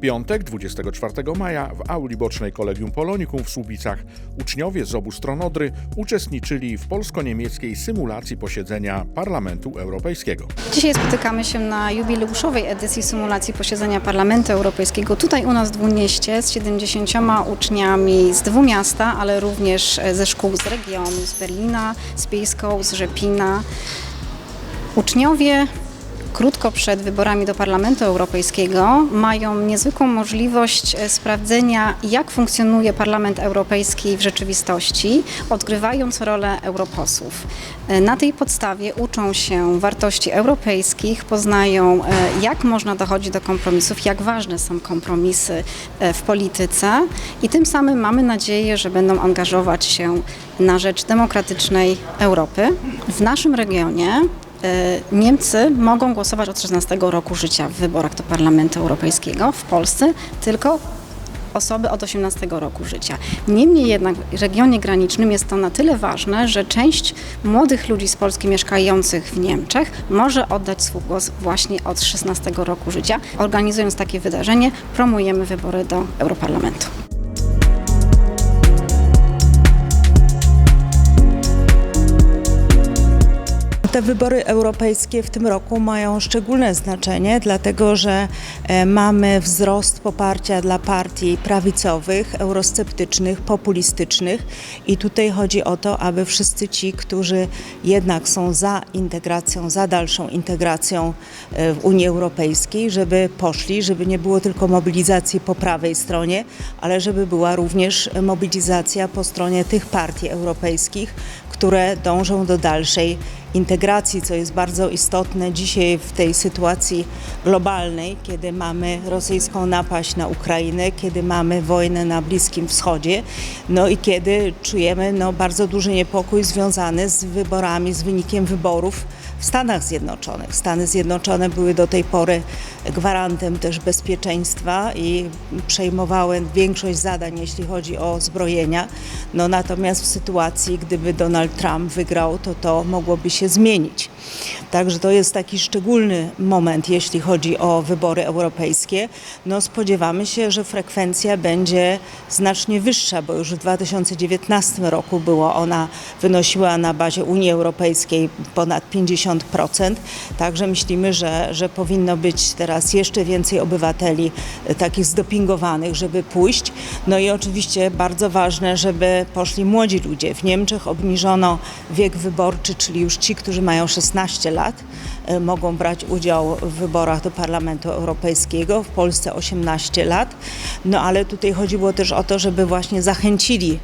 piątek, 24 maja, w auli bocznej Kolegium Polonikum w Słubicach uczniowie z obu stron Odry uczestniczyli w polsko-niemieckiej symulacji posiedzenia Parlamentu Europejskiego. Dzisiaj spotykamy się na jubileuszowej edycji symulacji posiedzenia Parlamentu Europejskiego tutaj u nas w Dwunieście z 70 uczniami z Dwumiasta, ale również ze szkół z regionu, z Berlina, z Biejską, z Rzepina. Uczniowie krótko przed wyborami do Parlamentu Europejskiego mają niezwykłą możliwość e, sprawdzenia, jak funkcjonuje Parlament Europejski w rzeczywistości, odgrywając rolę europosłów. E, Na tej podstawie uczą się wartości europejskich, poznają, e, jak można dochodzić do kompromisów, jak ważne są kompromisy w polityce i tym samym mamy nadzieję, że będą angażować się na rzecz demokratycznej Europy. W naszym regionie Niemcy mogą głosować od 16 roku życia w wyborach do Parlamentu Europejskiego. W Polsce tylko osoby od 18 roku życia. Niemniej jednak w regionie granicznym jest to na tyle ważne, że część młodych ludzi z Polski mieszkających w Niemczech może oddać swój głos właśnie od 16 roku życia. Organizując takie wydarzenie, promujemy wybory do Europarlamentu. Te wybory europejskie w tym roku mają szczególne znaczenie, dlatego że e, mamy wzrost poparcia dla partii prawicowych, eurosceptycznych, populistycznych. I tutaj chodzi o to, aby wszyscy ci, którzy jednak są za integracją, za dalszą integracją e, w Unii Europejskiej, żeby poszli, żeby nie było tylko mobilizacji po prawej stronie, ale żeby była również mobilizacja po stronie tych partii europejskich, które dążą do dalszej integracji, co jest bardzo istotne dzisiaj w tej sytuacji globalnej, kiedy mamy rosyjską napaść na Ukrainę, kiedy mamy wojnę na Bliskim Wschodzie, no i kiedy czujemy no, bardzo duży niepokój związany z wyborami, z wynikiem wyborów w Stanach Zjednoczonych. Stany Zjednoczone były do tej pory gwarantem też bezpieczeństwa i przejmowały większość zadań, jeśli chodzi o zbrojenia. No natomiast w sytuacji, gdyby Donald Trump wygrał, to to mogłoby się zmienić. Także to jest taki szczególny moment, jeśli chodzi o wybory europejskie. No spodziewamy się, że frekwencja będzie znacznie wyższa, bo już w 2019 roku było ona, wynosiła na bazie Unii Europejskiej ponad 50%. Także myślimy, że, że powinno być teraz jeszcze więcej obywateli e, takich zdopingowanych, żeby pójść. No i oczywiście bardzo ważne, żeby poszli młodzi ludzie. W Niemczech obniżono wiek wyborczy, czyli już ci, którzy mają 16 lat, e, mogą brać udział w wyborach do Parlamentu Europejskiego, w Polsce 18 lat. No ale tutaj chodziło też o to, żeby właśnie zachęcili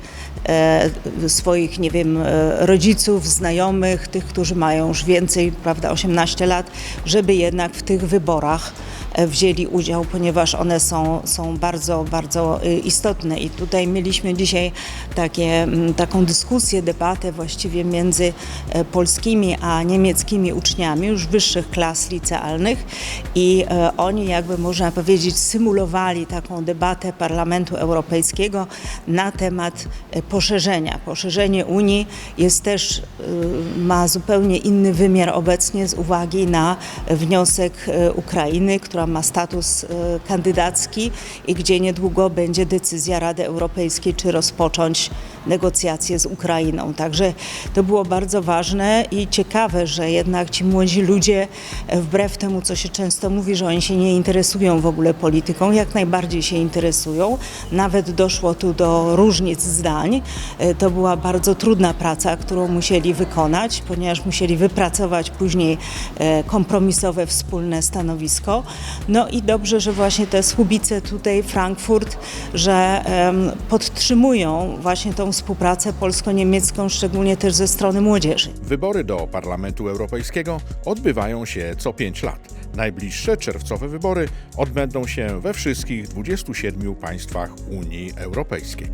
e, swoich, nie wiem, e, rodziców, znajomych, tych, którzy mają już więcej, prawda, 18 lat, żeby jednak w tych wyborach wzięli udział, ponieważ one są, są bardzo, bardzo y, istotne. I tutaj mieliśmy dzisiaj takie, taką dyskusję, debatę właściwie między e, polskimi a niemieckimi uczniami już wyższych klas licealnych i e, oni jakby można powiedzieć symulowali taką debatę Parlamentu Europejskiego na temat e, poszerzenia. Poszerzenie Unii jest też, ma zupełnie inny wymiar obecnie z uwagi na wniosek e, Ukrainy, która ma status e, kandydacki i gdzie niedługo będzie decyzja Rady Europejskiej, czy rozpocząć negocjacje z Ukrainą. Także to było bardzo ważne i ciekawe, że jednak ci młodzi ludzie, e, wbrew temu, co się często mówi, że oni się nie interesują w ogóle polityką, jak najbardziej się interesują. Nawet doszło tu do różnic zdań. E, To była bardzo trudna praca, którą musieli wykonać, ponieważ musieli wypracować później e, kompromisowe wspólne stanowisko. No i dobrze, że właśnie te Słubice tutaj, Frankfurt, że podtrzymują właśnie tą współpracę polsko-niemiecką, szczególnie też ze strony młodzieży. Wybory do Parlamentu Europejskiego odbywają się co 5 lat. Najbliższe czerwcowe wybory odbędą się we wszystkich 27 państwach Unii Europejskiej.